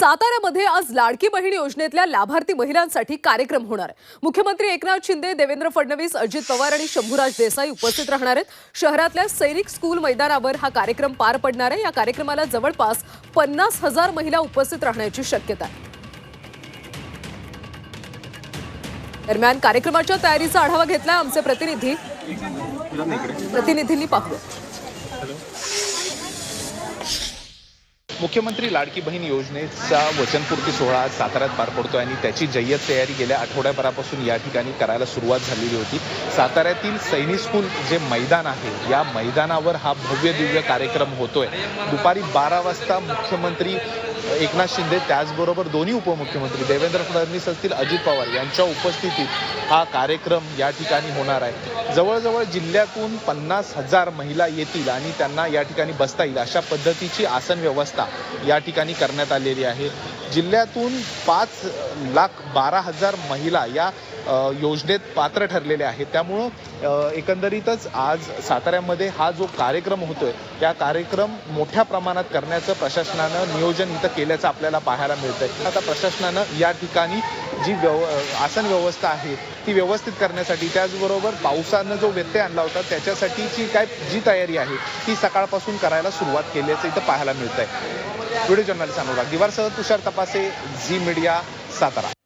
साताऱ्यामध्ये आज लाडकी बहीण योजनेतल्या लाभार्थी महिलांसाठी कार्यक्रम होणार. आहे मुख्यमंत्री एकनाथ शिंदे देवेंद्र फडणवीस अजित पवार आणि शंभूराज देसाई उपस्थित राहणार आहेत. शहरातल्या सैनिक स्कूल मैदानावर हा कार्यक्रम पार पडणार आहे. या कार्यक्रमाला जवळपास पन्नास हजार महिला उपस्थित राहण्याची शक्यता आहे. दरम्यान कार्यक्रमाच्या तयारीचा आढावा घेतला आमचे प्रतिनिधी. प्रतिनिधींनी पाहूया. मुख्यमंत्री लाडकी बहीण योजनेचा वचनपूर्ती सोहळा आज साताऱ्यात पार पडतो आणि त्याची जय्यत तयारी गेल्या आठवड्याभरापासून या ठिकाणी करायला सुरुवात झालेली होती. साताऱ्यातील सैनिक स्कूल जे मैदान आहे या मैदानावर हा भव्य दिव्य कार्यक्रम होतोय. दुपारी बारा वाजता मुख्यमंत्री एकनाथ शिंदे त्याचबरोबर दोन्ही उपमुख्यमंत्री देवेंद्र फडणवीस असतील अजित पवार यांच्या उपस्थितीत हा कार्यक्रम या ठिकाणी होणार आहे. जवळजवळ जिल्ह्यातून पन्नास हजार महिला येतील आणि त्यांना या ठिकाणी बसता येईल अशा पद्धतीची आसन व्यवस्था या ठिकाणी करण्यात आलेली आहे. जिल्ह्यातून पाच लाख बारा हजार महिला या योजनेत पात्र ठरलेले आहेत. त्यामुळं एकंदरीतच आज साताऱ्यामध्ये हा जो कार्यक्रम होतोय त्या कार्यक्रम मोठ्या प्रमाणात करण्याचं प्रशासनानं नियोजन इथं केल्याचं आपल्याला पाहायला मिळतंय. आता प्रशासनानं या ठिकाणी जी व्यव आसन व्यवस्था आहे ती व्यवस्थित करण्यासाठी त्याचबरोबर पावसानं जो व्यत्यय आणला होता त्याच्यासाठीची काय जी तयारी आहे ती सकाळपासून करायला सुरुवात केल्याचं इथं पाहायला मिळतंय. व्हिडिओ जर्नलिस्ट अनुराग दिवारसह तुषार तपासे झी मीडिया सातारा.